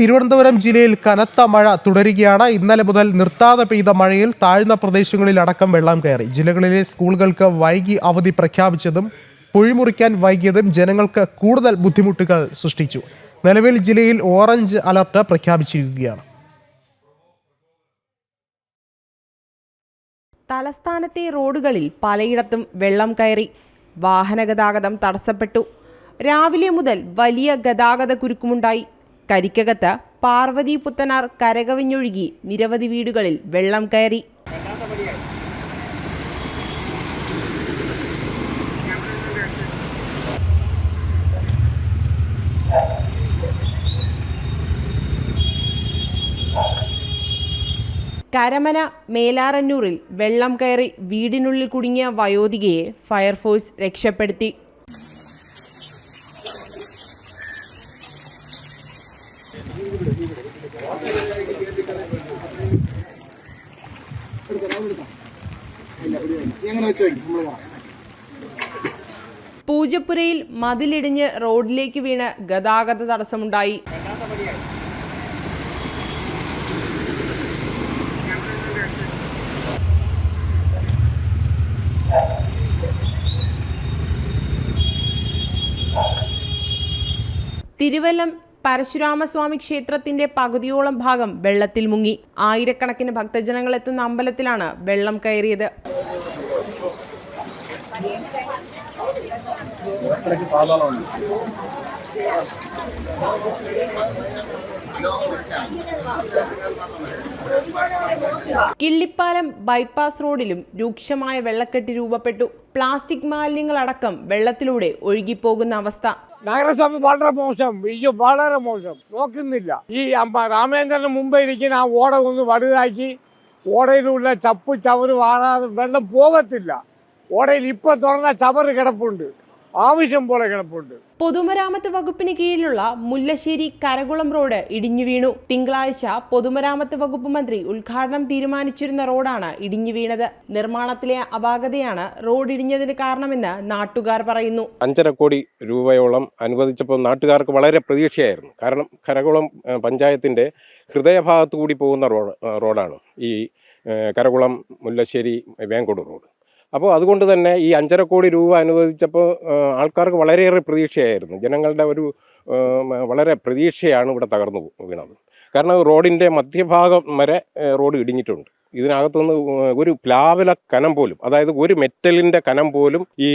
തിരുവനന്തപുരം ജില്ലയിൽ കനത്ത മഴ തുടരുകയാണ്. ഇന്നലെ മുതൽ നിർത്താതെ പെയ്ത മഴയിൽ താഴ്ന്ന പ്രദേശങ്ങളിൽ അടക്കം വെള്ളം കയറി. ജില്ലകളിലെ സ്കൂളുകൾക്ക് വൈകി അവധി പ്രഖ്യാപിച്ചതും പൊഴിമുറിക്കാൻ വൈകിയതും ജനങ്ങൾക്ക് കൂടുതൽ ബുദ്ധിമുട്ടുകൾ സൃഷ്ടിച്ചു. നിലവിൽ ജില്ലയിൽ ഓറഞ്ച് അലർട്ട് പ്രഖ്യാപിച്ചിരിക്കുകയാണ്. തലസ്ഥാനത്തെ റോഡുകളിൽ പലയിടത്തും വെള്ളം കയറി. വാഹനഗതാഗതം തടസ്സപ്പെട്ടു. രാവിലെ മുതൽ വലിയ ഗതാഗത കുരുക്കുമുണ്ടായി. കരിക്കകത്ത് പാർവതി പുത്തനാർ കരകവിഞ്ഞൊഴുകി നിരവധി വീടുകളിൽ വെള്ളം കയറി. കരമന മേലാറന്നൂരിൽ വെള്ളം കയറി വീടിനുള്ളിൽ കുടുങ്ങിയ വയോധികയെ ഫയർഫോഴ്സ് രക്ഷപ്പെടുത്തി. പൂജപ്പുരയിൽ മതിലിടിഞ്ഞ് റോഡിലേക്ക് വീണ് ഗതാഗത തടസ്സമുണ്ടായി. തിരുവല്ലം പരശുരാമസ്വാമി ക്ഷേത്രത്തിന്റെ പകുതിയോളം ഭാഗം വെള്ളത്തിൽ മുങ്ങി. ആയിരക്കണക്കിന് ഭക്തജനങ്ങൾ എത്തുന്ന അമ്പലത്തിലാണ് വെള്ളം കയറിയത്. കിള്ളിപ്പാലം ബൈപ്പാസ് റോഡിലും രൂക്ഷമായ വെള്ളക്കെട്ട് രൂപപ്പെട്ടു. പ്ലാസ്റ്റിക് മാലിന്യങ്ങളടക്കം വെള്ളത്തിലൂടെ ഒഴുകിപ്പോകുന്ന അവസ്ഥ. നഗരസഭ വളരെ മോശം. ഇയ്യോ വളരെ മോശം. നോക്കുന്നില്ല. ഈ രാമേന്ദ്രന് മുമ്പ് ഇരിക്കുന്ന ആ ഓട ഒന്ന് വലുതാക്കി ഓടയിലുള്ള ചപ്പ് ചവറ് വാറാതെ വെള്ളം പോകത്തില്ല. ഓടയിൽ ഇപ്പൊ തുറന്ന ചവറ് കിടപ്പുണ്ട്. ആവശ്യം പോലെ കിടപ്പുണ്ട്. പൊതുമരാമത്ത് വകുപ്പിന് കീഴിലുള്ള മുല്ലശ്ശേരി കരകുളം റോഡ് ഇടിഞ്ഞു വീണു. തിങ്കളാഴ്ച പൊതുമരാമത്ത് വകുപ്പ് മന്ത്രി ഉദ്ഘാടനം തീരുമാനിച്ചിരുന്ന റോഡാണ് ഇടിഞ്ഞു വീണത്. നിർമ്മാണത്തിലെ അപാകതയാണ് റോഡ് ഇടിഞ്ഞതിന് കാരണമെന്ന് നാട്ടുകാർ പറയുന്നു. അഞ്ചര കോടി രൂപയോളം അനുവദിച്ചപ്പോൾ നാട്ടുകാർക്ക് വളരെ പ്രതീക്ഷയായിരുന്നു. കാരണം കരകുളം പഞ്ചായത്തിന്റെ ഹൃദയഭാഗത്തു കൂടി പോകുന്ന റോഡ് റോഡാണ് ഈ കരകുളം മുല്ലശ്ശേരി വേങ്കോട് റോഡ്. അപ്പോൾ അതുകൊണ്ട് തന്നെ ഈ അഞ്ചര കോടി രൂപ അനുവദിച്ചപ്പോൾ ആൾക്കാർക്ക് വളരെയേറെ പ്രതീക്ഷയായിരുന്നു. ജനങ്ങളുടെ ഒരു വളരെ പ്രതീക്ഷയാണ് ഇവിടെ തകർന്നു വീണത്. കാരണം റോഡിന്റെ മധ്യഭാഗം വരെ റോഡ് ഇടിഞ്ഞിട്ടുണ്ട്. ഇതിനകത്തുനിന്ന് ഒരു പ്ലാവില കനം പോലും അതായത് ഒരു മെറ്റലിന്റെ കനം പോലും ഈ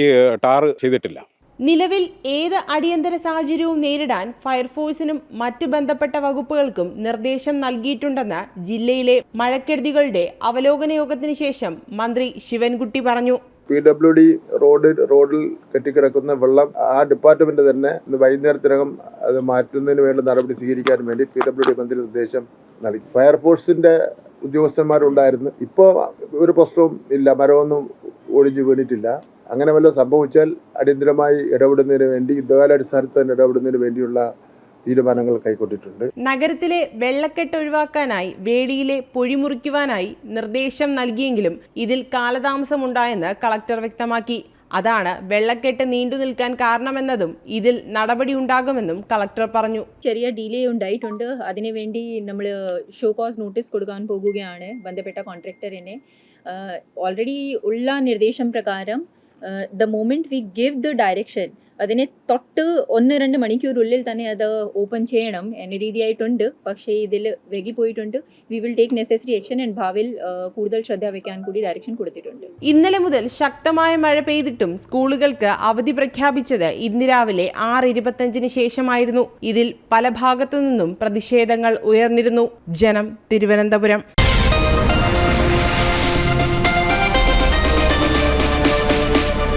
ടാർ ചെയ്തിട്ടില്ല. നിലവിൽ ഏത് അടിയന്തര സാഹചര്യവും നേരിടാൻ ഫയർഫോഴ്സിനും മറ്റ് ബന്ധപ്പെട്ട വകുപ്പുകൾക്കും നിർദ്ദേശം നൽകിയിട്ടുണ്ടെന്ന് ജില്ലയിലെ മഴക്കെടുതികളുടെ അവലോകന യോഗത്തിന് ശേഷം മന്ത്രി ശിവൻകുട്ടി പറഞ്ഞു. പി ഡബ്ല്യു ഡി റോഡ് റോഡിൽ കെട്ടിക്കിടക്കുന്ന വെള്ളം ആ ഡിപ്പാർട്ട്മെന്റ് തന്നെ വൈകുന്നേരത്തിനകം അത് മാറ്റുന്നതിന് വേണ്ടി നടപടി സ്വീകരിക്കാൻ വേണ്ടി പി ഡബ്ല്യു ഡി മന്ത്രി നിർദ്ദേശം നൽകി. ഫയർഫോഴ്സിന്റെ ഉദ്യോഗസ്ഥന്മാരുണ്ടായിരുന്നു. ഇപ്പോൾ ഒരു പ്രശ്നവും ഇല്ല. മരമൊന്നും ഒഴിഞ്ഞു വീണിട്ടില്ല. അങ്ങനെ വല്ല സംഭവിച്ചാൽ അടിയന്തരമായി ഇടപെടുന്നതിന് വേണ്ടി യുദ്ധകാലാടിസ്ഥാനത്ത് തന്നെ ഇടപെടുന്നതിന് വേണ്ടിയുള്ള തീരുമാനങ്ങൾ കൈക്കൊണ്ടിട്ടുണ്ട്. നഗരത്തിലെ വെള്ളക്കെട്ട് ഒഴിവാക്കാനായി വേളിയിലെ പൊഴിമുറിക്കുവാനായി നിർദ്ദേശം നൽകിയെങ്കിലും ഇതിൽ കാലതാമസമുണ്ടായെന്ന് കളക്ടർ വ്യക്തമാക്കി. അതാണ് വെള്ളക്കെട്ട് നീണ്ടു നിൽക്കാൻ കാരണമെന്നതും ഇതിൽ നടപടി ഉണ്ടാകുമെന്നും കളക്ടർ പറഞ്ഞു. ചെറിയ ഡിലേ ഉണ്ടായിട്ടുണ്ട്. അതിനുവേണ്ടി നമ്മൾ ഷോ കോസ് നോട്ടീസ് കൊടുക്കാൻ പോകുകയാണ് ബന്ധപ്പെട്ട കോൺട്രാക്ടറിനെ ഓൾറെഡി ഉള്ള നിർദ്ദേശം പ്രകാരം the moment we give the direction അതിനെ തൊട്ട് ഒന്ന് രണ്ട് മണിക്കൂറുള്ളിൽ തന്നെ അത് ഓപ്പൺ ചെയ്യണം. എന്ന രീതിയായിട്ടുണ്ട്. പക്ഷേ ഇതിൽ വൈകിപ്പോയിട്ടുണ്ട്. We will take necessary action and ഭാവിൽ ആ, കൂടുതൽ ശ്രദ്ധ വയ്ക്കാൻ കൂടി ഡയറക്ഷൻ കൊടുത്തിട്ടുണ്ട്. ഇന്നലെ മുതൽ ശക്തമായ മഴ പെയ്തിട്ടും സ്കൂളുകൾക്ക് അവധി പ്രഖ്യാപിച്ചത് ഇന്ന് രാവിലെ ആറ് ഇരുപത്തഞ്ചിന് ശേഷമായിരുന്നു. ഇതിൽ പല ഭാഗത്തു നിന്നും പ്രതിഷേധങ്ങൾ ഉയർന്നിരുന്നു. ജനം തിരുവനന്തപുരം.